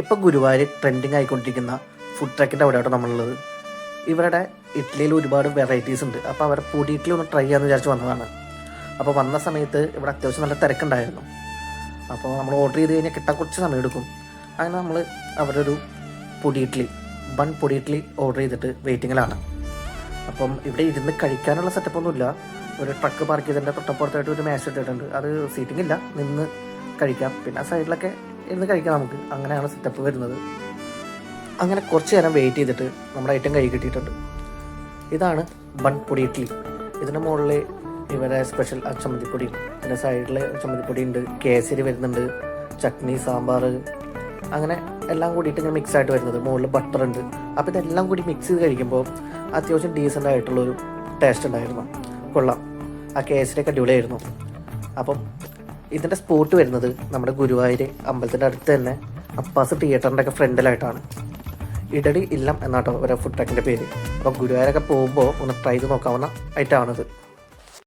ഇപ്പോൾ ഗുരുവായൂർ ട്രെൻഡിങ് ആയിക്കൊണ്ടിരിക്കുന്ന ഫുഡ് ട്രക്കിന്റെ അവിടെയാട്ടോ നമ്മളുള്ളത്. ഇവരുടെ ഇഡ്ഡലിയിൽ ഒരുപാട് വെറൈറ്റീസ് ഉണ്ട്. അപ്പോൾ അവരെ പൊടി ഇഡ്ഡലി ഒന്ന് ട്രൈ ചെയ്യാമെന്ന് വിചാരിച്ച് വന്നതാണ്. അപ്പോൾ വന്ന സമയത്ത് ഇവിടെ അത്യാവശ്യം നല്ല തിരക്കുണ്ടായിരുന്നു. അപ്പോൾ നമ്മൾ ഓർഡർ ചെയ്ത് കഴിഞ്ഞാൽ കിട്ടാൻ കുറച്ച് സമയം എടുക്കും. അങ്ങനെ നമ്മൾ അവരുടെ ഒരു പൊടി ഇഡ്ഡലി വൺ പൊടി ഇഡ്ഡലി ഓർഡർ ചെയ്തിട്ട് വെയിറ്റിങ്ങിലാണ് അപ്പം ഇവിടെ ഇരുന്ന് കഴിക്കാനുള്ള സെറ്റപ്പ് ഒന്നുമില്ല ഒരു ട്രക്ക് പാർക്ക് ചെയ്തതിന്റെ തൊട്ടപ്പുറത്തായിട്ട് ഒരു മേശ ഇട്ടിട്ടുണ്ട്. അത് സീറ്റിംഗ് ഇല്ല. നിന്ന് കഴിക്കാം. പിന്നെ സൈഡിലൊക്കെ ഇരുന്ന് കഴിക്കാം നമുക്ക്. അങ്ങനെയാണ് സെറ്റപ്പ് വരുന്നത്. അങ്ങനെ കുറച്ച് നേരം വെയിറ്റ് ചെയ്തിട്ട് നമ്മുടെ ഐറ്റം കൈ കിട്ടിയിട്ടുണ്ട്. ഇതാണ് ബൺ പൊടി ഇഡ്ഡലി ഇതിന്റെ മുകളിൽ ഇവരെ സ്പെഷ്യൽ ചമ്മന്തിപ്പൊടി ഇതിന്റെ സൈഡിൽ ചമ്മന്തിപ്പൊടി ഉണ്ട് കേസരി വരുന്നുണ്ട് ചട്നി സാമ്പാർ അങ്ങനെ എല്ലാം കൂടിയിട്ട് ഇങ്ങനെ മിക്സ് ആയിട്ട് വരുന്നത്. മുകളിൽ ബട്ടർ ഉണ്ട്. അപ്പോൾ ഇതെല്ലാം കൂടി മിക്സ് ചെയ്ത് കഴിക്കുമ്പോൾ അത്യാവശ്യം ഡീസന്റ് ആയിട്ടുള്ളൊരു ടേസ്റ്റ് ഉണ്ടായിരുന്നു. കൊള്ളാം. ആ കേസരിയൊക്കെ അടിപൊളിയായിരുന്നു. അപ്പം ഇതിന്റെ സ്പോട്ട് വരുന്നത് നമ്മുടെ ഗുരുവായൂർ അമ്പലത്തിന്റെ അടുത്ത് തന്നെ അപ്പാസ് തിയേറ്ററിന്റെ ഒക്കെ ഫ്രണ്ടിലായിട്ടാണ്. ഇടടി ഇല്ലം എന്നാട്ടോ ഒരു ഫുഡ് ട്രക്കിന്റെ പേര്. അപ്പോൾ ഗുരുവായൂരൊക്കെ പോകുമ്പോൾ ഒന്ന് ട്രൈ ചെയ്ത് നോക്കാവുന്ന ഐറ്റമാണിത്